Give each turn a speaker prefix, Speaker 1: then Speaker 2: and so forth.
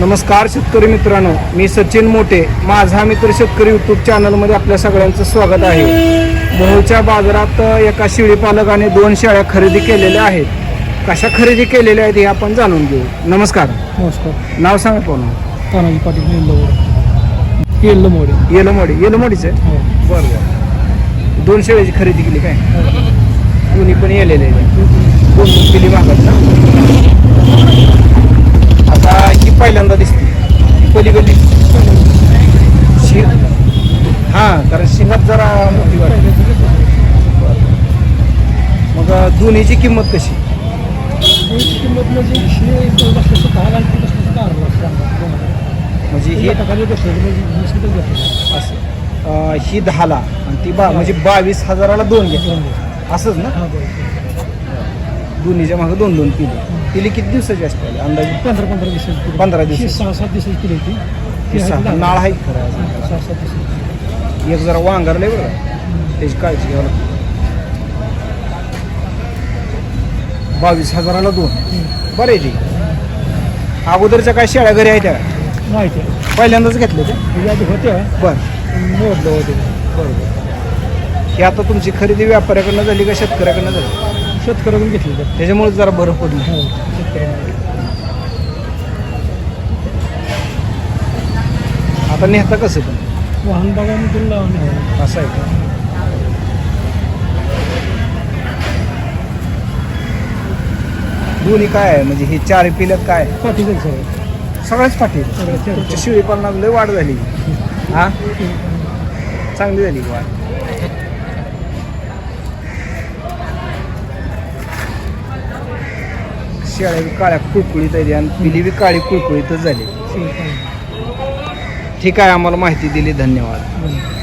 Speaker 1: नमस्कार शेतकरी मित्रांनो मी सचिन मोठे माझा मित्र शेतकरी यूट्यूब चॅनलमध्ये आपल्या सगळ्यांचं स्वागत आहे. मोहोळच्या बाजारात एका शेळी पालकाने दोन शेळ्या खरेदी केलेल्या आहेत. कशा खरेदी केलेल्या आहेत हे आपण जाणून घेऊ. नमस्कार.
Speaker 2: नमस्कार.
Speaker 1: नाव सांगा पूर्ण.
Speaker 2: तानाजी पाटील येल्लोमोडे येल्लोमोडे
Speaker 1: येलमोडी येलमोडीचं आहे?
Speaker 2: हो.
Speaker 1: बरं बरं. दोन शेळ्याची खरेदी केली काय? दोन्ही पण येलेले आहेत. दोन दोन केली मागत ना? ही पहिल्यांदा दिसते. पलीकडली शि हां कारण शिंगात जरा मोठी वाटते. मग दोन्हीची किंमत कशी?
Speaker 2: किंमत म्हणजे लाख
Speaker 1: म्हणजे ही
Speaker 2: हे म्हणजे
Speaker 1: असं. ही दहाला आणि ती बा म्हणजे बावीस हजाराला दोन घ्या असंच ना? दोन्हीच्या मागं दोन दोन किलो. तिली किती दिवसाची असते? अंदाजे?
Speaker 2: पंधरा पंधरा दिवसाची
Speaker 1: पंधरा दिवसाची.
Speaker 2: दिवस सहा सात दिवसाची किलो ती
Speaker 1: ती सहा- नाळ आहे खरं.
Speaker 2: सहा सात दिवसाची.
Speaker 1: एक जरा वांगरलंय बरं. का? त्याची काळजी घ्यावं लागते. बावीस हजाराला दोन. बरं आहे ती. अगोदरच्या काय शेळ्या घरी आहेत त्या?
Speaker 2: माहिती आहे
Speaker 1: पहिल्यांदाच घेतले ते
Speaker 2: आधी होत्या.
Speaker 1: बरं.
Speaker 2: मोडलं होते.
Speaker 1: बरोबर ही आता तुमची खरेदी व्यापाऱ्याकडनं झाली का शेतकऱ्याकडनं झाली?
Speaker 2: शेतकऱ्याकडून घेतली तर
Speaker 1: त्याच्यामुळे जरा बरं पडलं.
Speaker 2: हो.
Speaker 1: आता नेहता कसं पण.
Speaker 2: वाहन बघा तुला लावून न्यावं.
Speaker 1: असं आहे का? दोन्ही काय आहे? म्हणजे हे चार पिल्यात काय? आहे?
Speaker 2: पाठीचं आहे
Speaker 1: सगळ्याच पाठी
Speaker 2: सगळं चार-
Speaker 1: तुमच्या शिळी पालनात लय वाढ झाली. हा? चांगली झाली वाढ. शेळ्या बी काळ्या कुळकुळीत आहे आणि पिली बी काळी कुळकुळीतच झाली. ठीक आहे. आम्हाला माहिती दिली धन्यवाद.